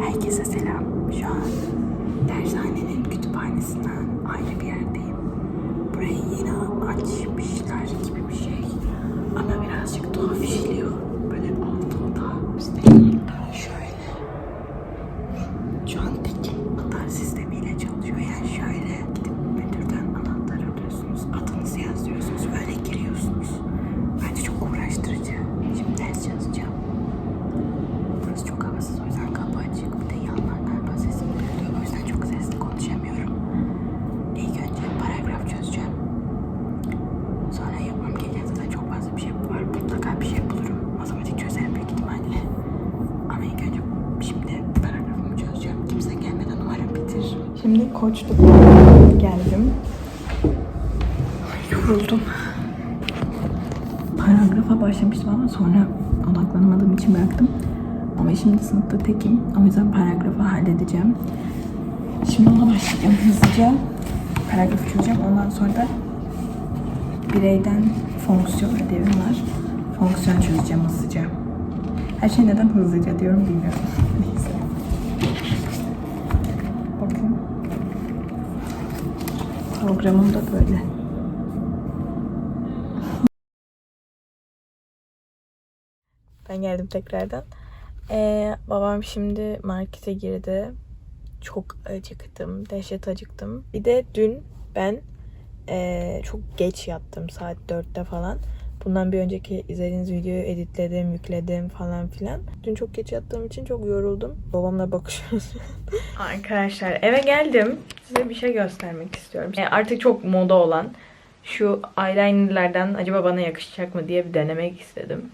Herkese selam. Şu an dershanenin kütüphanesinden ayrı bir yerdeyim. Burayı yeni açmışlar gibi bir şey. Ama birazcık tuhaf işliyor. Böyle altı oda, üstte şöyle. Şu an tek atar sistemiyle çalışıyor. Yani şöyle gidip müdürden anahtar alıyorsunuz. Adınızı yazıyorsunuz. Öyle giriyorsunuz. Bence çok uğraştırıcı. Şimdi ders çalışacağım. Burası çok havasız o yüzden kapı açık. Bir de yanlar galiba sesim duyuluyor. O yüzden çok sesli konuşamıyorum. İlk önce paragraf çözeceğim. Sonra yapmam gereken zaten çok fazla bir şey var. Mutlaka bir şey bulurum. Matematik çözerim büyük ihtimalle. Ama ilk önce şimdi paragrafımı çözeceğim. Kimse gelmeden umarım bitiririm. Şimdi koçluk geldim. Yoruldum. Paragrafa başlamıştım ama sonra odaklanamadığım için bıraktım. Ama şimdi sınıfta tekim. O yüzden paragrafı halledeceğim. Şimdi ona başlayacağım hızlıca. Paragrafı çözeceğim. Ondan sonra da bireyden fonksiyon ödevim var. Fonksiyon çözeceğim hızlıca. Her şey neden hızlıca diyorum bilmiyorum. Neyse. Bakın. Programım da böyle. Ben geldim tekrardan. Ee, babam şimdi markete girdi. Çok acıktım. Dehşet acıktım. Bir de dün ben ee, çok geç yattım. Saat 4'te falan. Bundan bir önceki izlediğiniz videoyu editledim, yükledim falan filan. Dün çok geç yattığım için çok yoruldum. Babamla bakışıyoruz. Arkadaşlar eve geldim. Size bir şey göstermek istiyorum. Ee, artık çok moda olan şu eyelinerlerden acaba bana yakışacak mı diye bir denemek istedim.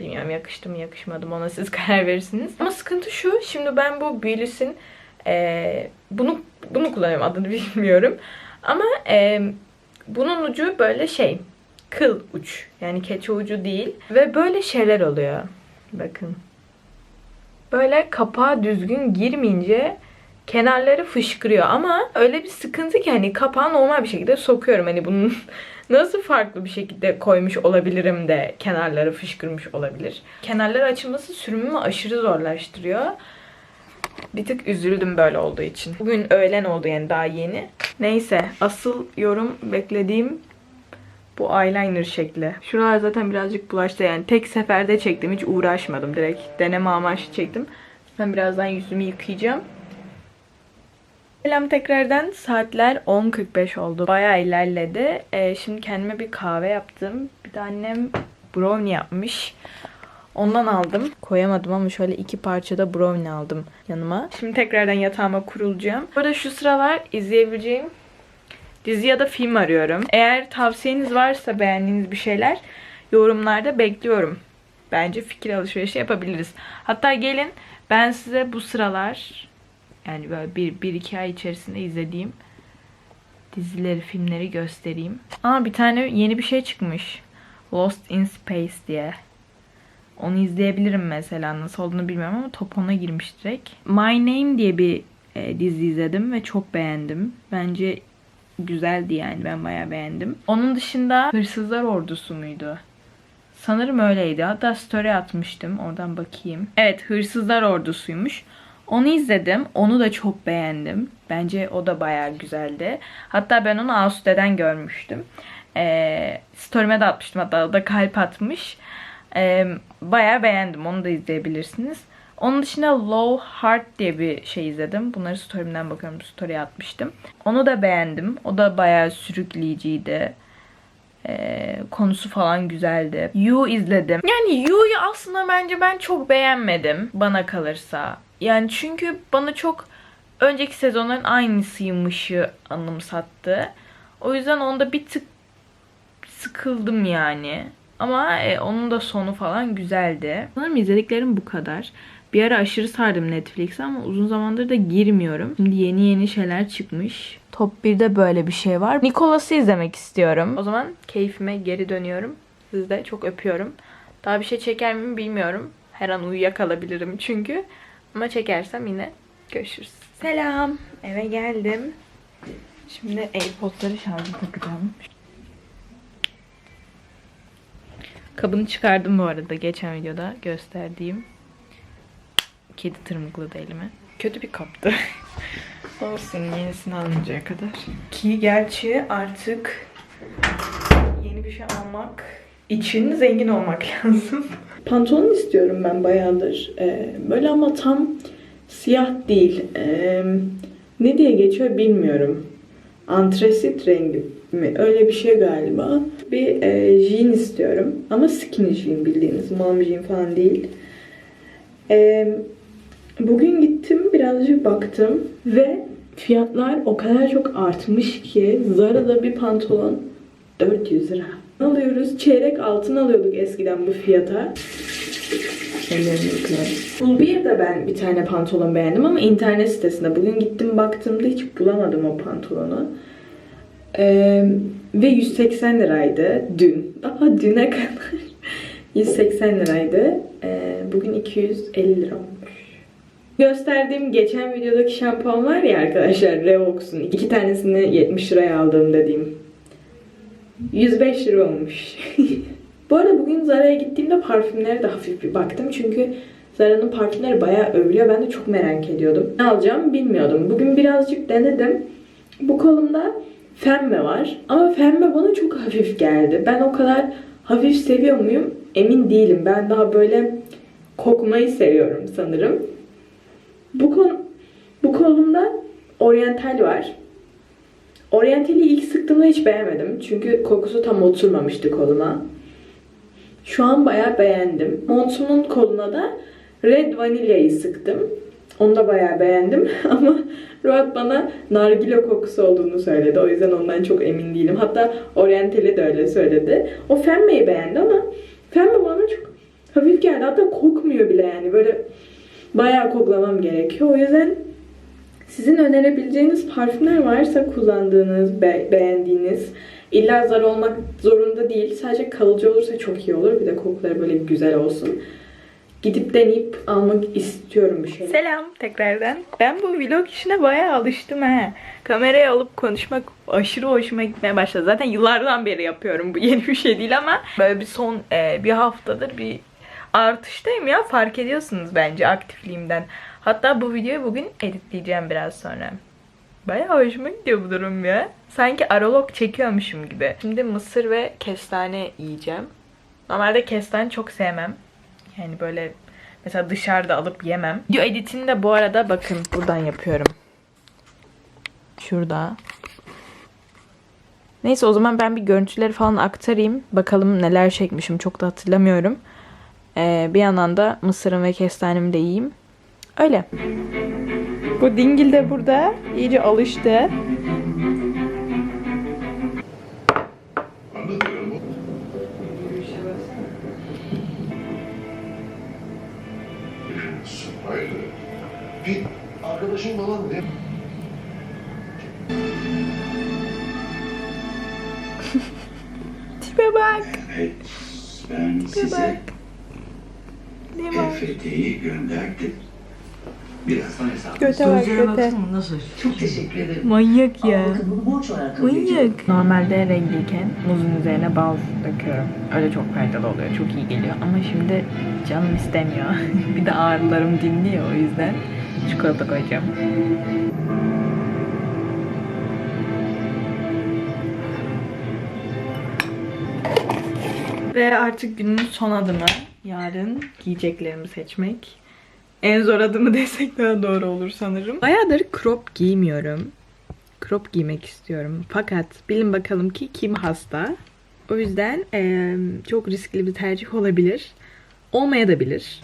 Bilmiyorum yakıştı mı yakışmadı mı ona siz karar verirsiniz. Ama sıkıntı şu. Şimdi ben bu Billys'in eee bunu bunu kullanıyorum adını bilmiyorum. Ama eee, bunun ucu böyle şey kıl uç. Yani keçe ucu değil. Ve böyle şeyler oluyor. Bakın. Böyle kapağı düzgün girmeyince kenarları fışkırıyor ama öyle bir sıkıntı ki hani kapağı normal bir şekilde sokuyorum. Hani bunun nasıl farklı bir şekilde koymuş olabilirim de kenarları fışkırmış olabilir. Kenarları açılması sürümümü aşırı zorlaştırıyor. Bir tık üzüldüm böyle olduğu için. Bugün öğlen oldu yani daha yeni. Neyse asıl yorum beklediğim bu eyeliner şekli. Şuralar zaten birazcık bulaştı yani. Tek seferde çektim. Hiç uğraşmadım. Direkt deneme amaçlı çektim. Ben birazdan yüzümü yıkayacağım. Selam tekrardan. Saatler 10.45 oldu. Bayağı ilerledi. Ee, şimdi kendime bir kahve yaptım. Bir de annem brownie yapmış. Ondan aldım. Koyamadım ama şöyle iki parçada brownie aldım yanıma. Şimdi tekrardan yatağıma kurulacağım. Bu arada şu sıralar izleyebileceğim dizi ya da film arıyorum. Eğer tavsiyeniz varsa beğendiğiniz bir şeyler yorumlarda bekliyorum. Bence fikir alışverişi yapabiliriz. Hatta gelin ben size bu sıralar yani böyle bir, bir iki ay içerisinde izlediğim dizileri, filmleri göstereyim. Aa bir tane yeni bir şey çıkmış. Lost in Space diye. Onu izleyebilirim mesela. Nasıl olduğunu bilmiyorum ama top ona girmiş direkt. My Name diye bir e, dizi izledim ve çok beğendim. Bence güzeldi yani. Ben bayağı beğendim. Onun dışında Hırsızlar Ordusu muydu? Sanırım öyleydi. Hatta story atmıştım. Oradan bakayım. Evet Hırsızlar Ordusu'ymuş. Onu izledim. Onu da çok beğendim. Bence o da bayağı güzeldi. Hatta ben onu Asude'den görmüştüm. Ee, story'me de atmıştım. Hatta o da kalp atmış. Ee, bayağı beğendim. Onu da izleyebilirsiniz. Onun dışında Low Heart diye bir şey izledim. Bunları story'imden bakıyorum. Story'e atmıştım. Onu da beğendim. O da bayağı sürükleyiciydi. Ee, konusu falan güzeldi. You izledim. Yani You'yu aslında bence ben çok beğenmedim. Bana kalırsa. Yani çünkü bana çok önceki sezonların aynısıymışı anımsattı. O yüzden onda bir tık sıkıldım yani. Ama e, onun da sonu falan güzeldi. Sanırım izlediklerim bu kadar. Bir ara aşırı sardım Netflix'e ama uzun zamandır da girmiyorum. Şimdi yeni yeni şeyler çıkmış. Top 1'de böyle bir şey var. Nicholas'ı izlemek istiyorum. O zaman keyfime geri dönüyorum. Sizi de çok öpüyorum. Daha bir şey çeker miyim bilmiyorum. Her an uyuyakalabilirim çünkü. Ama çekersem yine görüşürüz. Selam. Eve geldim. Şimdi AirPods'ları şarja takacağım. Kabını çıkardım bu arada geçen videoda gösterdiğim. kedi tırmıkladı elime. Kötü bir kaptı. Olsun yenisini alıncaya kadar. Ki gerçi artık yeni bir şey almak için zengin olmak lazım. Pantolon istiyorum ben bayağıdır. Ee, böyle ama tam siyah değil. Ee, ne diye geçiyor bilmiyorum. Antresit rengi Öyle bir şey galiba. Bir e, jean istiyorum. Ama skinny jean bildiğiniz. Mom jean falan değil. Ee, bugün gittim birazcık baktım ve fiyatlar o kadar çok artmış ki Zara'da bir pantolon 400 lira. Alıyoruz. Çeyrek altın alıyorduk eskiden bu fiyata. Bulbir'de ben bir tane pantolon beğendim ama internet sitesinde. Bugün gittim baktığımda hiç bulamadım o pantolonu. Ee, ve 180 liraydı dün. Daha düne kadar 180 liraydı. Ee, bugün 250 lira olmuş. Gösterdiğim geçen videodaki şampuan var ya arkadaşlar Revox'un. iki tanesini 70 liraya aldım dediğim. 105 lira olmuş. Bu arada bugün Zara'ya gittiğimde parfümlere de hafif bir baktım. Çünkü Zara'nın parfümleri bayağı övülüyor. Ben de çok merak ediyordum. Ne alacağımı bilmiyordum. Bugün birazcık denedim. Bu kolumda Femme var. Ama Femme bana çok hafif geldi. Ben o kadar hafif seviyor muyum? Emin değilim. Ben daha böyle kokmayı seviyorum sanırım. Bu kol, bu kolumda Oriental var. Oriental'i ilk sıktığımda hiç beğenmedim. Çünkü kokusu tam oturmamıştı koluma. Şu an bayağı beğendim. Montumun koluna da Red Vanilla'yı sıktım. Onu da bayağı beğendim ama Ruat bana nargile kokusu olduğunu söyledi. O yüzden ondan çok emin değilim. Hatta Oriental'i de öyle söyledi. O Femme'yi beğendi ama Femme bana çok hafif geldi. Hatta kokmuyor bile yani. Böyle bayağı koklamam gerekiyor. O yüzden sizin önerebileceğiniz parfümler varsa kullandığınız, be- beğendiğiniz illa zar olmak zorunda değil. Sadece kalıcı olursa çok iyi olur. Bir de kokuları böyle güzel olsun. Gidip deneyip almak istiyorum bir şey. Selam tekrardan. Ben bu vlog işine bayağı alıştım he. Kamerayı alıp konuşmak aşırı hoşuma gitmeye başladı. Zaten yıllardan beri yapıyorum. Bu yeni bir şey değil ama böyle bir son e, bir haftadır bir artıştayım ya. Fark ediyorsunuz bence aktifliğimden. Hatta bu videoyu bugün editleyeceğim biraz sonra. Bayağı hoşuma gidiyor bu durum ya. Sanki aralog çekiyormuşum gibi. Şimdi mısır ve kestane yiyeceğim. Normalde kestane çok sevmem. Yani böyle mesela dışarıda alıp yemem. Video editini de bu arada bakın buradan yapıyorum. Şurada. Neyse o zaman ben bir görüntüleri falan aktarayım. Bakalım neler çekmişim çok da hatırlamıyorum. Ee, bir yandan da mısırım ve kestanemi de yiyeyim. Öyle. Bu dingil de burada. iyice alıştı. Tipe bak. Evet, ben Tipe size bak. Ne var? EFT'yi gönderdim. Birazdan hesabı. Göte bak göte. Nasıl? Çok teşekkür ederim. Manyak ya. Aa, bakın bunu borç olarak kabul ediyorum. Manyak. Normalde renkliyken muzun üzerine bal döküyorum. Öyle çok faydalı oluyor. Çok iyi geliyor. Ama şimdi canım istemiyor. bir de ağrılarım dinliyor o yüzden. Çikolata koyacağım. Ve artık günün son adımı. Yarın giyeceklerimi seçmek. En zor adımı desek daha doğru olur sanırım. Bayağıdır crop giymiyorum crop giymek istiyorum. Fakat bilin bakalım ki kim hasta. O yüzden eee, çok riskli bir tercih olabilir. Olmaya da bilir.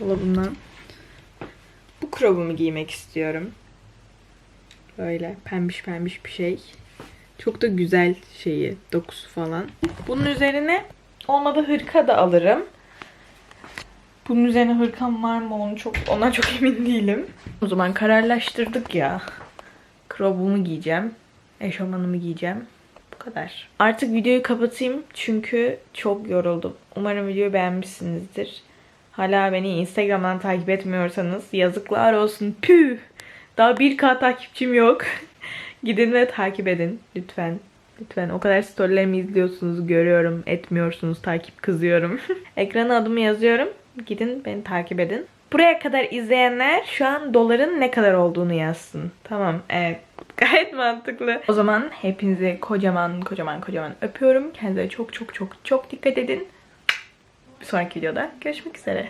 Dolabımdan bu crop'umu giymek istiyorum. Böyle pembiş pembiş bir şey. Çok da güzel şeyi, dokusu falan. Bunun üzerine olmadı hırka da alırım. Bunun üzerine hırkam var mı onu çok ona çok emin değilim. O zaman kararlaştırdık ya. Crob'umu giyeceğim. Eşofmanımı giyeceğim. Bu kadar. Artık videoyu kapatayım çünkü çok yoruldum. Umarım videoyu beğenmişsinizdir. Hala beni Instagram'dan takip etmiyorsanız yazıklar olsun. Püh! Daha 1k takipçim yok. Gidin ve takip edin lütfen. Lütfen o kadar storylerimi izliyorsunuz, görüyorum, etmiyorsunuz, takip kızıyorum. Ekrana adımı yazıyorum. Gidin beni takip edin. Buraya kadar izleyenler şu an doların ne kadar olduğunu yazsın. Tamam evet. Gayet mantıklı. O zaman hepinizi kocaman kocaman kocaman öpüyorum. Kendinize çok çok çok çok dikkat edin. Bir sonraki videoda görüşmek üzere.